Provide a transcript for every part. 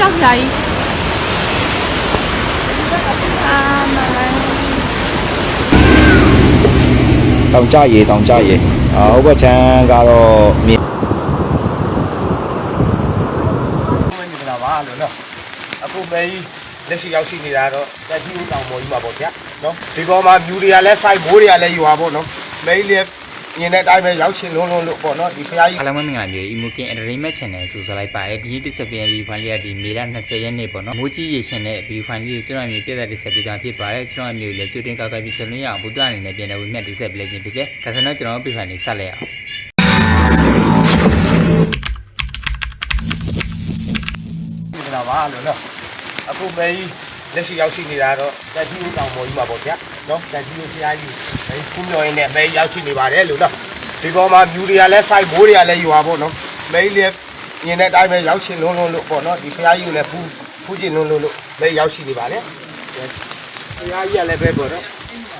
ကြောက်ကြကြီးအာမလိုက်တောင်ကြရေတောင်ကြရေအာဟိုဘက်ချမ်းကတော့မြေဝင်နေတာပါလို့နော်အခုမဲကြီးလက်ရှိရောက်ရှိနေတာတော့တက်ကြီးဦးတောင်ပေါ်ကြီးမှာပေါ့ဗျာနော်ဒီပေါ်မှာမြူတွေကလည်းစိုက်မိုးတွေကလည်းယူပါပေါ့နော်မဲကြီးလည်း မြင်တဲ့အတိုင်းပဲရောက်ရှင်လုံးလုံးလို့ပေါ့နော်ဒီဖရားကြီးအားလုံးပဲမင်္ဂလာမျိုး Emokin Entertainment Channel ကြိုဆိုလိုက်ပါတယ်ဒီနေ့တစ်ဆက်ပြန်ပြီးဖိုင်လေးကဒီမေလ20ရက်နေ့ပေါ့နော်မိုးကြီးရေရှင်တဲ့ဗီဖိုင်လေးကိုကျွန်တော်အမျိုးပြည့်တဲ့တစ်ဆက်ပြီးသားဖြစ်ပါတယ်ကျွန်တော်အမျိုးလည်းကြိုတင်ကောက်ကောက်ပြီးဆွလွှင့်ရအောင်ဘုဒ္ဓအနေနဲ့ပြန်တဲ့ဝိမြတ်တစ်ဆက်ပြည့်ခြင်းဖြစ်တယ်ဒါဆိုတော့ကျွန်တော်ဗီဖိုင်လေးဆက်လိုက်အောင်နေတာပါလို့နော်အခုမဲကြီးလက်ရှိရောက်ရှိနေတာတော့တက်ကြီးဦးတောင်ပေါ်ကြီးမှာပေါ့ဗျာနော်တက်ကြီးဦးဖရားကြီး မဲခုမျောရင်းနဲ့မဲရောက်ရှိနေပါတယ်လို့နော်ဒီပေါ်မှာမြူတွေကလည်းစိုက်မိုးတွေကလည်းယူပါပေါ့နော်မဲကြီးလည်းမြင်တဲ့အတိုင်းပဲရောက်ရှင်လုံးလုံးလို့ပေါ့နော်ဒီဖရားကြီးကိုလည်းဖူးဖူးကျင်လုံးလုံးလို့မဲရောက်ရှိနေပါတယ်ဖရားကြီးကလည်းပဲပေါ့နော်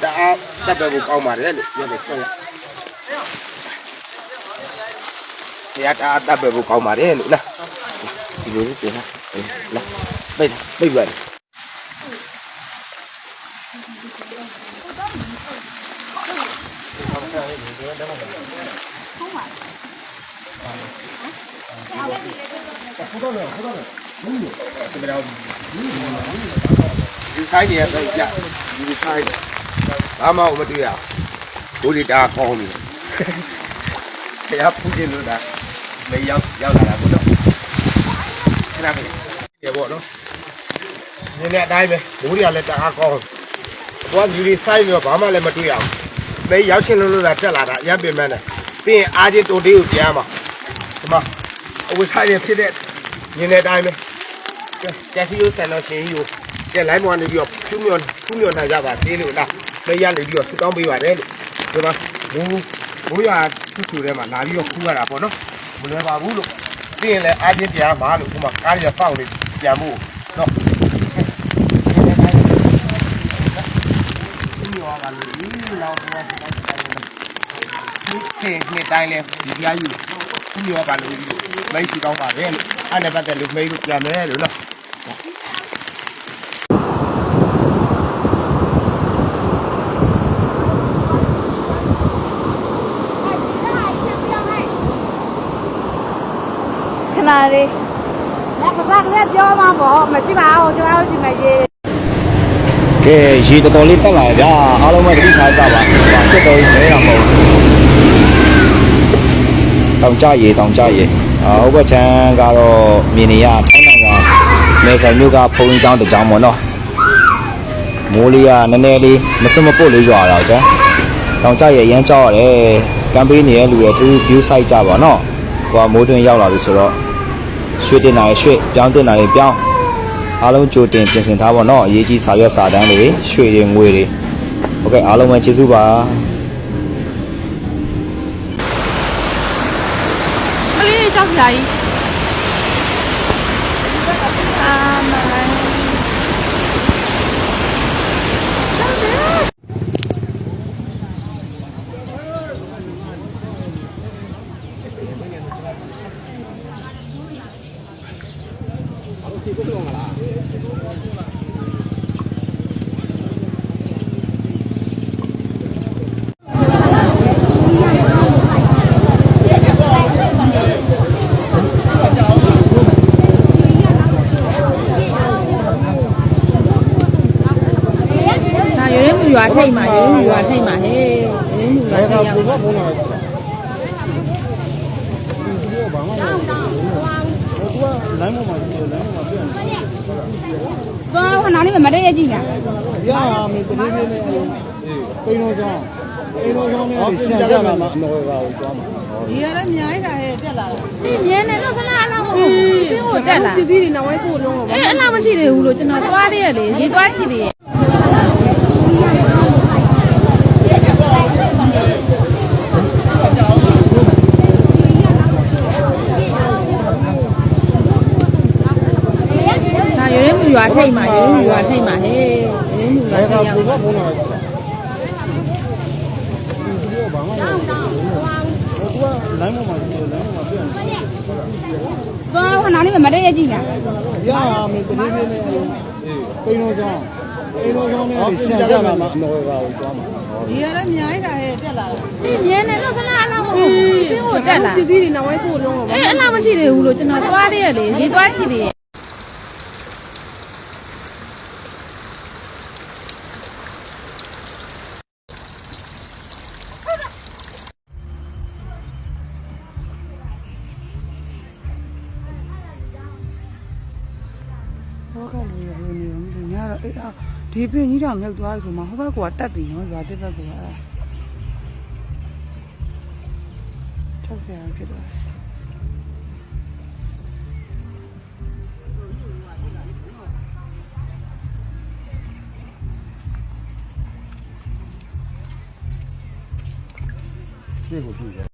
တအားတက်ပဲကိုကောင်းပါတယ်လို့ပြောတယ်ဆက်လိုက်ဖရားတအားတက်ပဲကိုကောင်းပါတယ်လို့လားဒီလိုလေးပြင်လာလာပိတ်ပိတ်ပါလေ ဒီဆိုင်နေရတော့ကြဒီဆိုင်ဘာမှမတွေ့ရဘူးဘိုးဒီတာကောင်းပြီဖရားဖူးခြင်းလို့ဒါမေရောက်ရောက်လာတာပေါ့နော်ခဏလေးရပေါ့နော်နည်းနည်းအတိုင်းပဲဘိုးတွေကလည်းတအားကောင်းဘောယူဒီဆိုင်ရောဘာမှလည်းမတွေ့ရဘူးမေရောက်ချင်းလို့လို့လာတက်လာတာရပ်ပင်မန်းတယ်ပြီးရင်အားချင်းတိုတေးကိုပြန်မှာဒီမှာအဝဆိုင်ရဖြစ်တဲ့ နည်းနည်းအတိုင်းပဲကျက်စီယိုဆန်တော့ရှင်ကြီးကိုကျက်လိုင်းပေါ်နေပြီးတော့ဖြူးမြော်ဖြူးမြော်နိုင်ကြပါသေးလို့လားမေးရနေပြီးတော့ထူတောင်းပေးပါတယ်လို့ဒီမှာဘူးဘူးရထူထူထဲမှာလာပြီးတော့ခူးရတာပေါ့နော်မလွယ်ပါဘူးလို့ပြီးရင်လည်းအားချင်းပြန်မှာလို့ဒီမှာကားရပေါက်နေပြန်မှုနော်ဒီရောပါလို့ဒီလောက်တော့ဒီခေနှစ်တိုင်းလဲဒီပြားယူ ဘူးညောပါလို့မိတ်စီကောင်းပါပဲအဲ့နဲ့ပတ်သက်လို့မိတ်ကိုပြန်မယ်လို့နော်ခဏလေး။ဒါပစကလေးပြောမှာပေါ့မကြည့်ပါဘူးကျွန်တော်ကြည့်မယ်ရေ။ကဲရေတော်တော်လေးတက်လာရဗျာအားလုံးပဲတတိထားကြပါ။ဖြစ်တော်ကြီးလဲတာမဟုတ်ဘူး တောင်ကြရေတောင်ကြရေဟိုဘက်ချမ်းကတော့မြင်နေရထိုင်းနိုင်ငံမေဆိုင်မြို့ကဘုံကျောင်းတစ်ကျောင်းပေါ့နော်မိုးလေးကနည်းနည်းလေးမစွမပုတ်လေးရွာတော့ကျန်တောင်ကြရေအရန်ကြောက်ရတယ်ကမ်ပိန်းနေတဲ့လူတွေသူ view site ကြပါနော်ဟိုကမိုးတွင်းရောက်လာပြီဆိုတော့ရွှေတင်လာရွှေပြောင်းတင်လာပြောင်းအားလုံးကြိုတင်ပြင်ဆင်ထားပါတော့အရေးကြီးစာရွက်စာတမ်းတွေရွှေတွေငွေတွေဟုတ်ကဲ့အားလုံးပဲကျေးဇူးပါ ကလေးကြောက်ကြကြီးအာမလိုက် ဒါရွေးမှုရွာ ထိတ်မှာရင်းမူကထိတ်မှာဟဲ့ရင်းမူကထိတ်ရောက်ဘာမှမဟုတ်ဘူးလမ်းပေါ်မှာလမ်းပေါ်မှာပြန်သွားနာနေမတည့်ရကြည့်လားရပါမယ်တနေ့နေ့နဲ့ပိန်တော်ဆောင်ပိန်တော်ဆောင်နဲ့ရှင်းကြတာမှာအနော်ပါကိုသွားမှာဒီကလည်းမြိုင်းတာဟဲ့တက်လာတယ်ဒီမြဲနေတော့ခဏအလောက်ဟုတ်ဘူးရှင်းကိုတက်လာဒီဒီနေဝဲကိုလုံးအောင်အဲ့အလောက်မရှိသေးဘူးလို့ကျွန်တော်သွားသေးရလေရေသွားကြည့်သေးရ ရွေးမှုရွာထိတ်မှာရွေးမှုရွာထိတ်မှာဟဲ့ရွေးမှုရွာထိတ်ရောက်ဘုရားဘုန်းတော်ဒီလိုဘာမှမလုပ်ဘူးသူကလမ်းင်းပေါ်မှာလမ်းပေါ်မှာပြန်သွားခဏလေးမမတည့်ရကြည့်လားရမယ်တည်းလေးနဲ့အေးပိန်တော်ဆောင်ပိန်တော်ဆောင်နဲ့ရှင်းကြတာမှာအနော်ပါကိုသွားမှာဒီရလည်းအများကြီးတာဟဲ့တက်လာတာဒီမြဲနေတော့ခဏအလောက်မဟုတ်ရှင်းကိုတက်လာဒီဒီနောက်ဝဲပို့လုံးအေးအလောက်မရှိသေးဘူးလို့ကျွန်တော်သွားသေးရလေဒီသွားကြည့်သေး ဘောကလေးရနေနေမညတော့အေးအာဒီပင်ကြီးတောင်မြုပ်သွားပြီဆိုမှဟိုဘက်ကတက်ပြီနော်ရွာတစ်ဘက်ကအဲ့ထုတ်ဆရာဖြစ်သွားတယ်ပြည့်ကိုပြ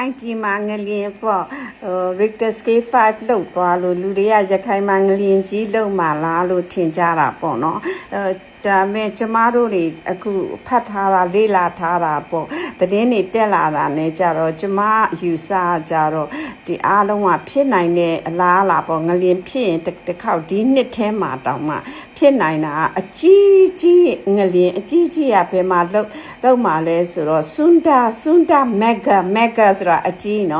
ခိုင်ပြည်မှာငလျင်ပေါ့ဟို Richter scale 5လောက်သွားလို့လူတွေကရခိုင်မှာငလျင်ကြီးလောက်မှလားလို့ထင်ကြတာပေါ့နော်အဲ ဒါမဲ့ကျမတို့တွေအခုဖတ်ထားတာလေ့လာထားတာပေါ့သတင်းတွေတက်လာတာနဲ့ကြတော့ကျမယူဆကြတော့ဒီအားလုံးကဖြစ်နိုင်တဲ့အလားအလာပေါ့ငလျင်ဖြစ်ရင်တစ်တစ်ခေါက်ဒီနှစ်ထဲမှာတောင်မှဖြစ်နိုင်တာအကြီးကြီးငလျင်အကြီးကြီးရဘယ်မှာလောက်လောက်မှလဲဆိုတော့စွန်ဒါစွန်ဒါ mega mega ဆိုတာအကြီးเ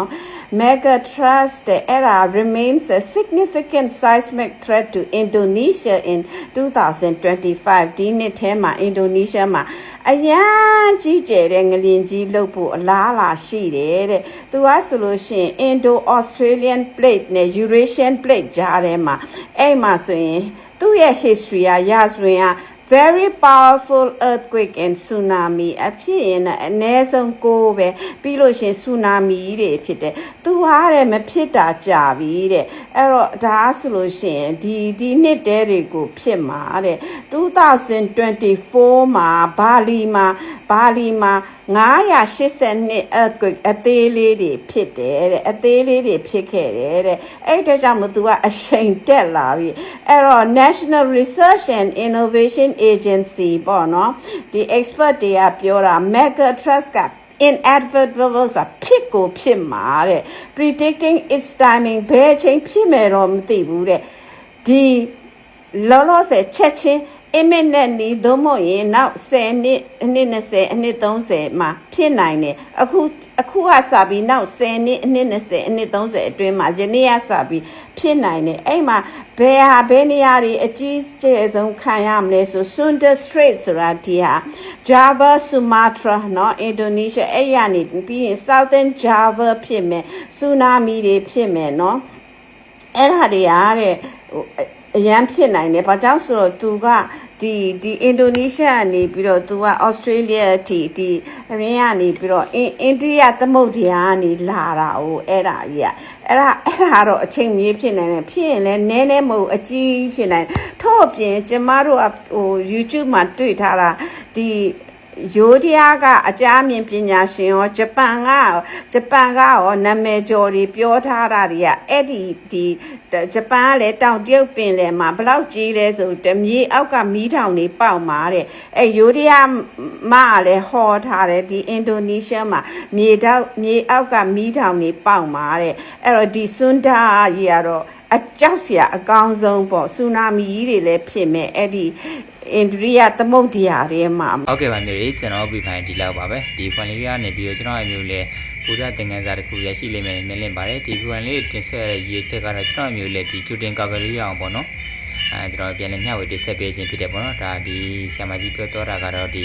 megatrust တဲ့အဲ့ဒါ remains a significant seismic threat to Indonesia in 2025ဒီနှစ်ထဲမှာ Indonesia မှာအရန်ကြီးကျယ်တဲ့ငလျင်ကြီးလှုပ်ဖို့အလားအလာရှိတယ်တဲ့သူကဆိုလို့ရှိရင် Indo-Australian plate နဲ့ Eurasian plate ကြားထဲမှာအဲ့မှာဆိုရင်သူ့ရဲ့ history ကရာဇဝင်က very powerful earthquake and tsunami အဖြစ်ရင်လည်းအနည်းဆုံးကိုပဲပြီးလို့ရှရင် tsunami တွေဖြစ်တယ်။သူဟာတဲ့မဖြစ်တာကြာပြီတဲ့။အဲ့တော့ဒါဆိုလို့ရှရင်ဒီဒီနှစ်တဲတွေကိုဖြစ်မှာတဲ့2024မှာဘာလီမှာဘာလီမှာ 982 earthquake အသေးလေးတွေဖြစ်တယ်တဲ့အသေးလေးတွေဖြစ်ခဲ့တယ်တဲ့အဲ့ဒါကြောင့်မို့သူကအရှိန်တက်လာပြီအဲ့တော့ National Research and Innovation Agency ပေါ့နော်ဒီ expert တွေကပြောတာ mega trust က inadvertible ဆိုတာဖြစ်ကိုဖြစ်မှာတဲ့ predicting its timing ဘယ်အချိန်ဖြစ်မယ်တော့မသိဘူးတဲ့ဒီလောလောဆယ်ချက်ချင်း အမနဲ့နေသို့မဟုတ်ရင်နောက်10နှစ်အနှစ်20အနှစ်30မှာဖြစ်နိုင်တယ်အခုအခုကစပြီးနောက်10နှစ်အနှစ်20အနှစ်30အတွင်းမှာယနေ့ကစပြီးဖြစ်နိုင်တယ်အဲ့မှာဘယ်ဟာဘယ်နေရာတွေအကြီးကျယ်ဆုံးခံရမလဲဆို Sunda Strait ဆိုတာဒီဟာ Java Sumatra เนาะ Indonesia အဲ့ရနေပြီးရင် Southern Java ဖြစ်မယ် tsunami တွေဖြစ်မယ်เนาะ အဲ့ဒါတွေအားတဲ့ဟို အအရန်ဖြစ်နိုင်တယ်။ဘာကြောင့်ဆိုတော့ तू ကဒီဒီအင်ဒိုနီးရှားကနေပြီးတော့ तू ကဩစတြေးလျအထိဒီအရင်းကနေပြီးတော့အင်အိန္ဒိယသမုဒ္ဒရာကနေလာတာဟိုအဲ့ဒါကြီးอ่ะအဲ့ဒါအဲ့ဒါတော့အချိန်မြေးဖြစ်နိုင်တယ်ဖြစ်ရင်လည်းနည်းနည်းမဟုတ်အကြီးဖြစ်နိုင်ထို့အပြင်ကျမတို့ကဟို YouTube မှာတွေ့ထားတာဒီ ယိုဒီယာကအကြမ်းမြင်ပညာရှင်ရောဂျပန်ကရောဂျပန်ကရောနာမည်ကျော်တွေပြောထားတာတွေကအဲ့ဒီဒီဂျပန်ကလည်းတောင်တရုတ်ပင်လယ်မှာဘယ်လောက်ကြီးလဲဆိုတမြေအောက်ကမီးထောင်တွေပေါက်မှာတဲ့အဲ့ယိုဒီယာမကလည်းဟောထားတယ်ဒီအင်ဒိုနီးရှားမှာမြေတောက်မြေအောက်ကမီးထောင်တွေပေါက်မှာတဲ့အဲ့တော့ဒီစွန်ဒါကြီးကတော့အကြောက်စရာအကောင်းဆုံးပေါ့ဆူနာမီကြီးတွေလည်းဖြစ်မဲ့အဲ့ဒီ အိန္ဒိယသမုဒ္ဒရာထဲမှာဟုတ်ကဲ့ပါမျိုးလေးကျွန်တော်ပြီးဖိုင်ဒီလောက်ပါပဲဒီဖွန်လေးကနေပြီးတော့ကျွန်တော်အမျိုးလေးပူဇာသင်္ကန်းစာတစ်ခုရရှိလိမ့်မယ်မြင်လင့်ပါတယ်ဒီဖွန်လေးတင်ဆက်ရတဲ့ရည်ချက်ကတော့ကျွန်တော်အမျိုးလေးဒီချူတင်ကောက်ကလေးရအောင်ပေါ့နော်အဲကျွန်တော်ပြန်လည်မျှဝေတင်ဆက်ပေးခြင်းဖြစ်တယ်ပေါ့နော်ဒါဒီဆရာမကြီးပြောတော့တာကတော့ဒီ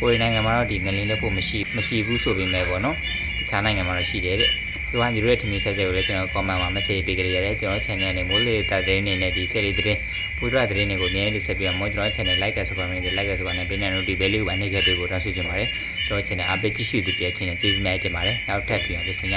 ကိုရီးနိုင်ငံမှာတော့ဒီငလင်းလက်ဖို့မရှိမရှိဘူးဆိုပေမဲ့ပေါ့နော်တခြားနိုင်ငံမှာတော့ရှိတယ်တဲ့ ဒီကမျိုးရဲ့ထင်မြင်ဆက်ချက်ကိုလည်းကျွန်တော် comment မှာ message ပေးကြရတယ်ကျွန်တော် channel နဲ့မိုးလေတာတဲ့နေနဲ့ဒီ series တဲ့ပူရတဲ့တဲ့တွေကိုအများကြီးဆက်ပြီးတော့ကျွန်တော် channel like ဆိုပါမယ် like ဆိုပါနဲ့ဘေးနဲ့ notification လေးကိုပါနှိပ်ခဲ့ပေးဖို့တောင်းဆိုချင်ပါတယ်ကျွန်တော် channel အပိတ်ကြည့်ရှုသူပြချင်တဲ့ကျေးဇူးများတင်ပါတယ်နောက်ထပ်ပြီးအောင်ပြန်ဆောင်ရ